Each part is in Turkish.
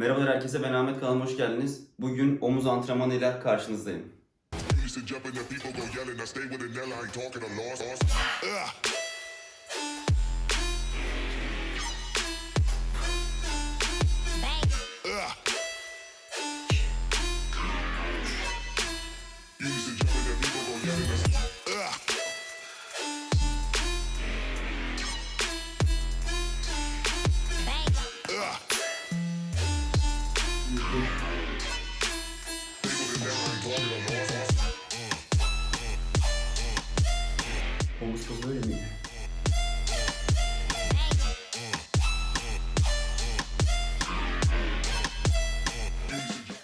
Merhabalar herkese ben Ahmet kanalıma hoş geldiniz. Bugün omuz antrenmanıyla karşınızdayım.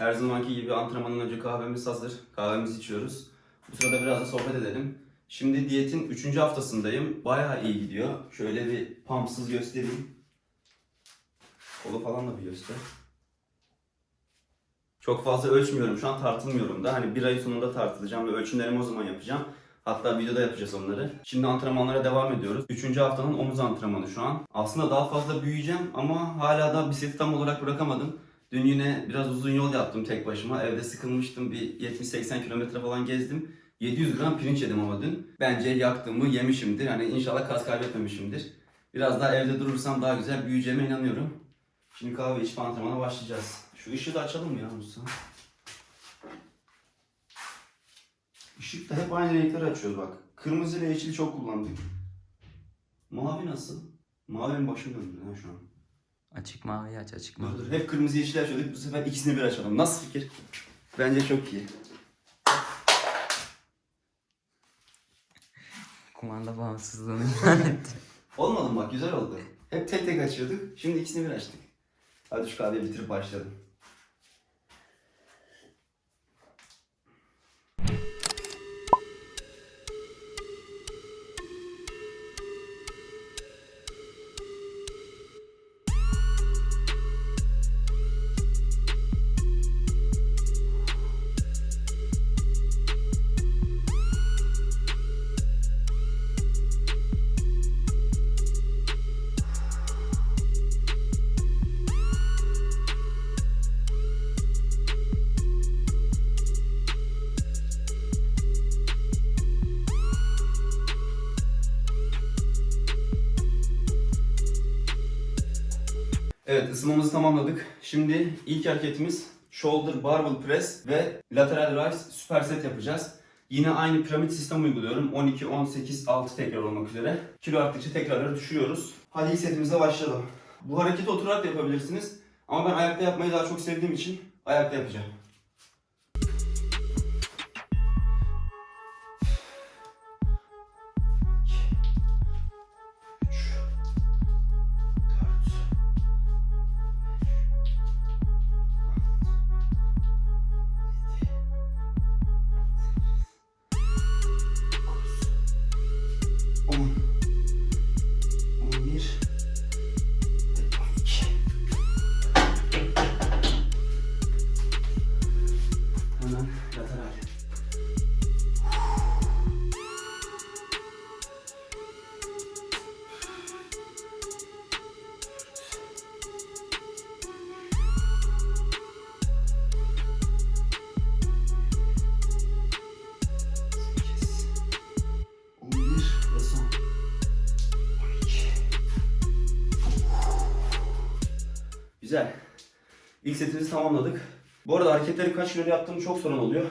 Her zamanki gibi antrenmandan önce kahvemiz hazır. Kahvemizi içiyoruz. Bu sırada biraz da sohbet edelim. Şimdi diyetin 3. haftasındayım. Bayağı iyi gidiyor. Şöyle bir pumpsız göstereyim. Kolu falan da bir göster. Çok fazla ölçmüyorum şu an tartılmıyorum da. Hani bir ay sonunda tartılacağım ve ölçümlerimi o zaman yapacağım. Hatta videoda yapacağız onları. Şimdi antrenmanlara devam ediyoruz. Üçüncü haftanın omuz antrenmanı şu an. Aslında daha fazla büyüyeceğim ama hala da bisikleti tam olarak bırakamadım. Dün yine biraz uzun yol yaptım tek başıma. Evde sıkılmıştım. Bir 70-80 kilometre falan gezdim. 700 gram pirinç yedim ama dün. Bence yaktığımı yemişimdir. Hani inşallah kas kaybetmemişimdir. Biraz daha evde durursam daha güzel büyüyeceğime inanıyorum. Şimdi kahve içme antrenmana başlayacağız. Şu ışığı da açalım mı ya Musa? Işık da hep aynı renkleri açıyoruz bak. Kırmızı ile yeşili çok kullandık. Mavi nasıl? Mavinin başım döndü ha şu an. Açık mavi aç açık Dur mavi. dur. Hep kırmızı yeşil açıyorduk. Bu sefer ikisini bir açalım. Nasıl fikir? Bence çok iyi. Kumanda bağımsızlığını ilan etti. Olmadı mı bak güzel oldu. Hep tek tek açıyorduk. Şimdi ikisini bir açtık. Hadi şu kahveyi bitirip başlayalım. Evet ısınmamızı tamamladık. Şimdi ilk hareketimiz shoulder barbell press ve lateral rise superset yapacağız. Yine aynı piramit sistem uyguluyorum. 12, 18, 6 tekrar olmak üzere. Kilo arttıkça tekrarları düşürüyoruz. Hadi ilk setimize başlayalım. Bu hareketi oturarak da yapabilirsiniz. Ama ben ayakta yapmayı daha çok sevdiğim için ayakta yapacağım. Güzel. İlk setimizi tamamladık. Bu arada hareketleri kaç kilo yaptığım çok sorun oluyor.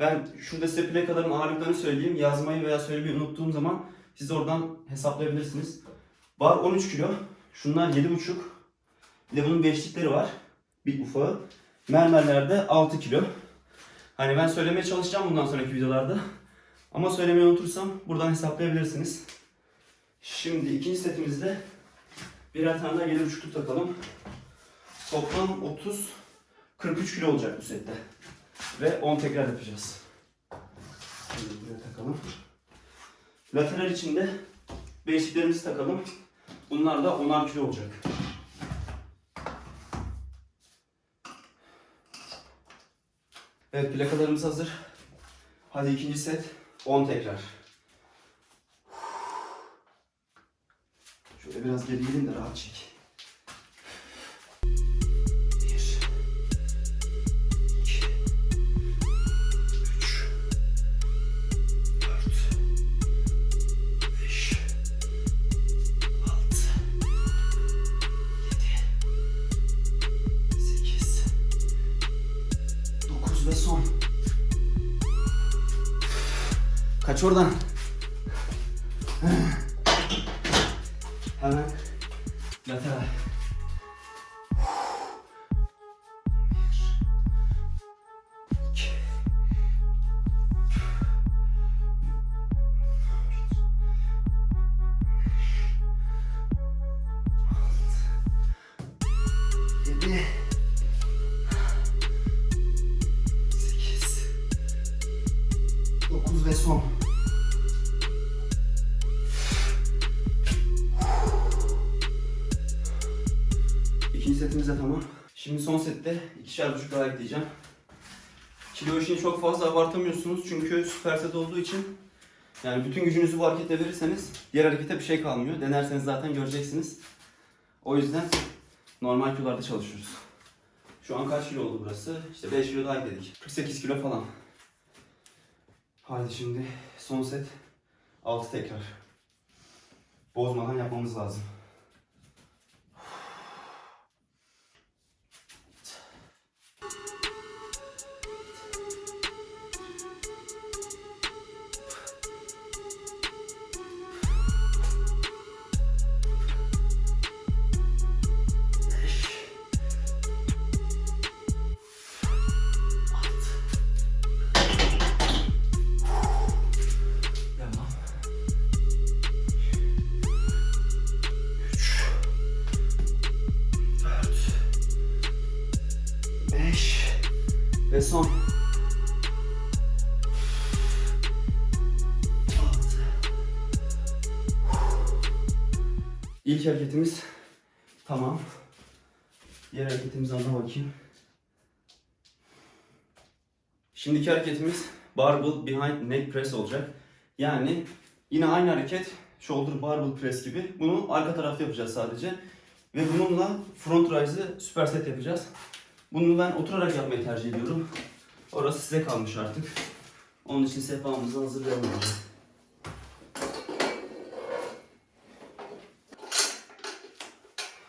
Ben şurada size plakaların ağırlıklarını söyleyeyim. Yazmayı veya söylemeyi unuttuğum zaman siz oradan hesaplayabilirsiniz. Bar 13 kilo. Şunlar 7,5. Bir de bunun beşlikleri var. Bir ufağı. Mermerlerde 6 kilo. Hani ben söylemeye çalışacağım bundan sonraki videolarda. Ama söylemeyi unutursam buradan hesaplayabilirsiniz. Şimdi ikinci setimizde birer tane daha 7,5'luk takalım. Toplam 30 43 kilo olacak bu sette. Ve 10 tekrar yapacağız. Şimdi buraya takalım. Lateral içinde beşliklerimizi takalım. Bunlar da 10'ar kilo olacak. Evet plakalarımız hazır. Hadi ikinci set 10 tekrar. Şöyle biraz geri gelin de rahat çek. Kaç oradan. Hemen setimiz tamam. Şimdi son sette ikişer buçuk daha ekleyeceğim. Kilo işini çok fazla abartamıyorsunuz çünkü süper set olduğu için yani bütün gücünüzü bu harekete verirseniz diğer harekete bir şey kalmıyor. Denerseniz zaten göreceksiniz. O yüzden normal kilolarda çalışıyoruz. Şu an kaç kilo oldu burası? İşte 5 kilo daha ekledik. 48 kilo falan. Haydi şimdi son set 6 tekrar. Bozmadan yapmamız lazım. Son. İlk hareketimiz tamam. Diğer hareketimize ana bakayım. Şimdiki hareketimiz barbell behind neck press olacak. Yani yine aynı hareket shoulder barbell press gibi. Bunu arka tarafta yapacağız sadece. Ve bununla front rise'ı superset yapacağız. Bunu ben oturarak yapmayı tercih ediyorum. Orası size kalmış artık. Onun için sehpamızı hazırlayalım.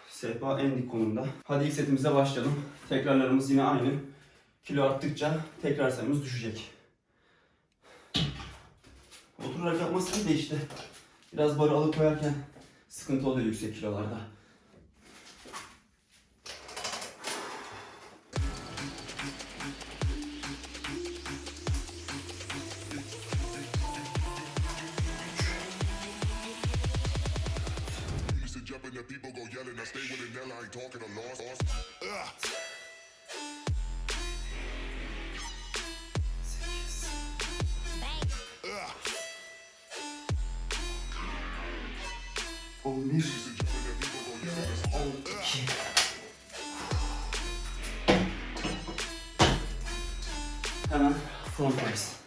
Sehpa en dik konumda. Hadi ilk setimize başlayalım. Tekrarlarımız yine aynı. Kilo arttıkça tekrar sayımız düşecek. Oturarak yapmasın da işte biraz barı alıp koyarken sıkıntı oluyor yüksek kilolarda. the people go yelling. I stay with it, Nella, I ain't talking a loss. Hemen front.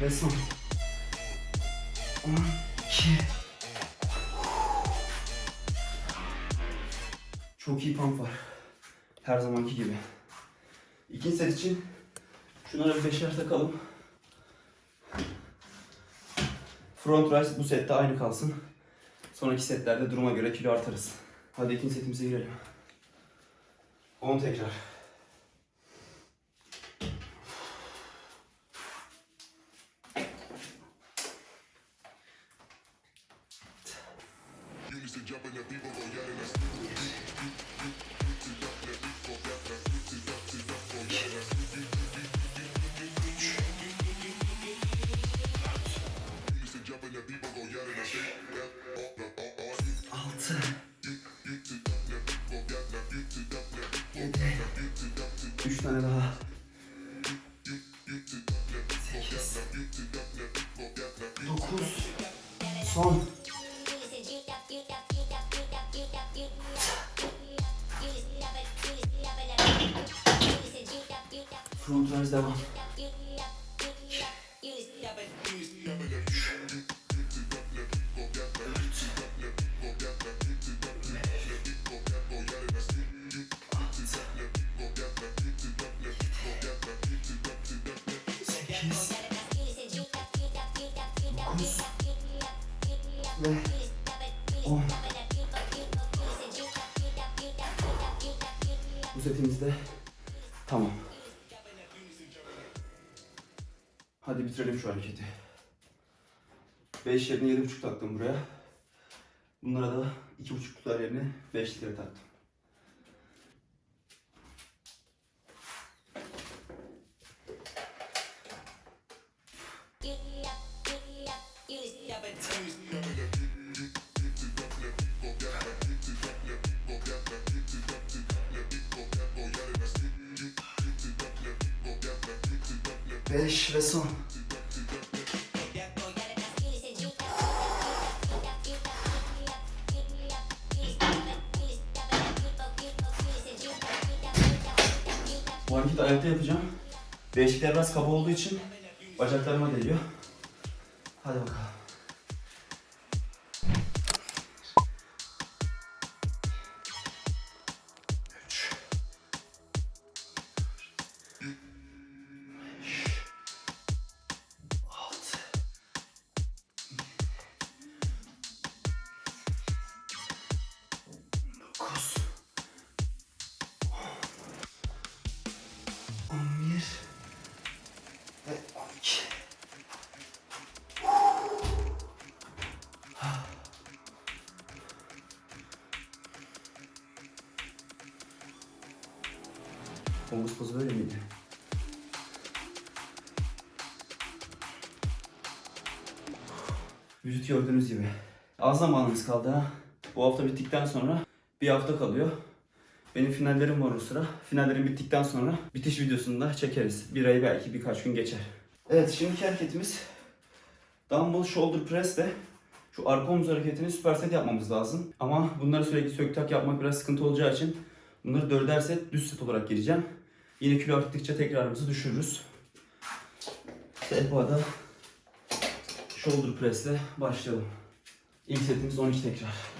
Ve son. On iki. Çok iyi pump var. Her zamanki gibi. İkinci set için şunlara bir beşer takalım. Front rise bu sette aynı kalsın. Sonraki setlerde duruma göre kilo artarız. Hadi ikinci setimize girelim. 10 tekrar. 3 tane daha. 8 9 Son. Front devam Hadi bitirelim şu hareketi. 5 yerine 7.5 taktım buraya. Bunlara da 2.5'lar yerine 5 lira taktım. Bu hareketi ayakta yapacağım. Beşikler biraz kaba olduğu için bacaklarıma değiyor. Hadi bakalım. Omuz pozu böyle miydi? Vücut gördüğünüz gibi. Az zamanımız kaldı ha. Bu hafta bittikten sonra bir hafta kalıyor. Benim finallerim var o sıra. Finallerim bittikten sonra bitiş videosunu da çekeriz. Bir ay belki birkaç gün geçer. Evet şimdiki hareketimiz Dumbbell Shoulder Press ile şu arka omuz hareketini süperset yapmamız lazım. Ama bunları sürekli sök tak yapmak biraz sıkıntı olacağı için bunları dörder set düz set olarak gireceğim. Yine kilo arttıkça tekrarımızı düşürürüz. Sehpada shoulder press ile başlayalım. İlk setimiz 12 tekrar.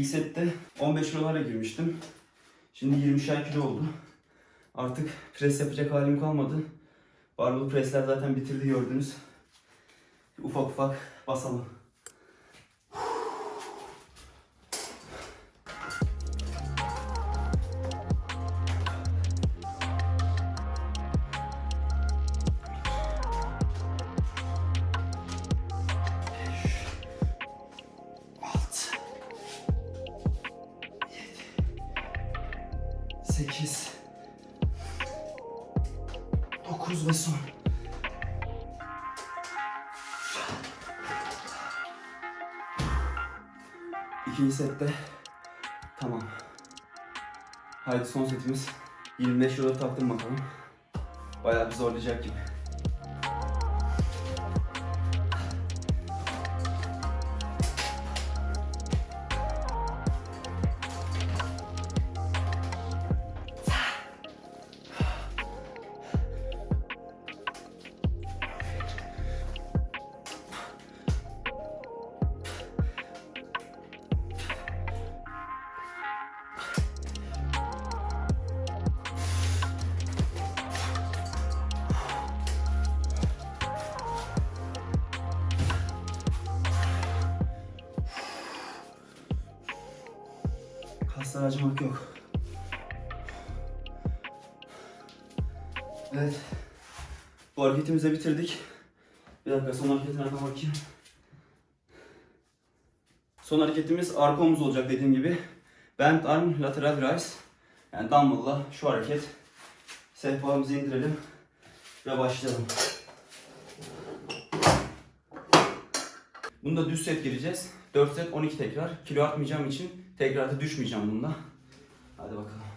İlk sette 15 kilolarla girmiştim. Şimdi 20'şer kilo oldu. Artık pres yapacak halim kalmadı. Barbell presler zaten bitirdi gördünüz. Ufak ufak basalım. İkinci sette tamam. Haydi son setimiz. 25 euro taktım bakalım. Bayağı bir zorlayacak gibi. Kaslar acımak yok. Evet. Bu hareketimizi bitirdik. Bir dakika son hareketine de bakayım. Son hareketimiz arka omuz olacak dediğim gibi. Bent arm lateral rise. Yani dumbbell'la şu hareket. Sehpamızı indirelim ve başlayalım. Bunda düz set gireceğiz. 4 set 12 tekrar. Kilo artmayacağım için tekrarda düşmeyeceğim bunda. Hadi bakalım.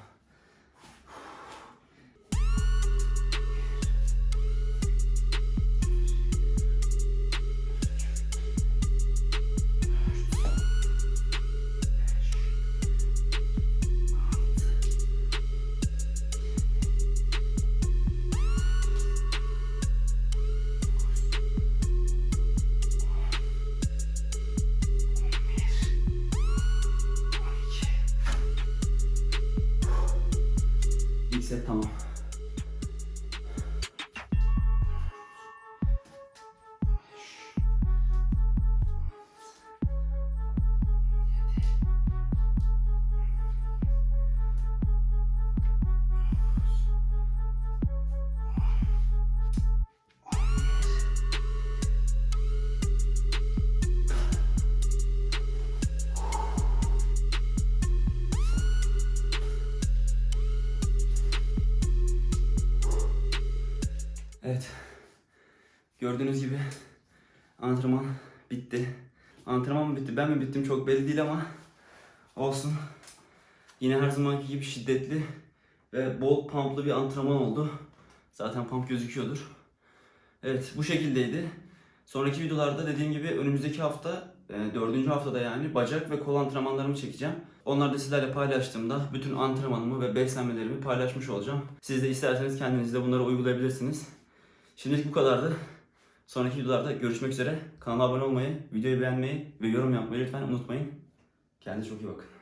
Gördüğünüz gibi antrenman bitti. Antrenman mı bitti, ben mi bittim çok belli değil ama olsun. Yine her zamanki gibi şiddetli ve bol pumplı bir antrenman oldu. Zaten pump gözüküyordur. Evet bu şekildeydi. Sonraki videolarda dediğim gibi önümüzdeki hafta, e, dördüncü haftada yani bacak ve kol antrenmanlarımı çekeceğim. Onları da sizlerle paylaştığımda bütün antrenmanımı ve beslenmelerimi paylaşmış olacağım. Siz de isterseniz kendiniz de bunları uygulayabilirsiniz. Şimdilik bu kadardı. Sonraki videolarda görüşmek üzere. Kanala abone olmayı, videoyu beğenmeyi ve yorum yapmayı lütfen unutmayın. Kendinize çok iyi bakın.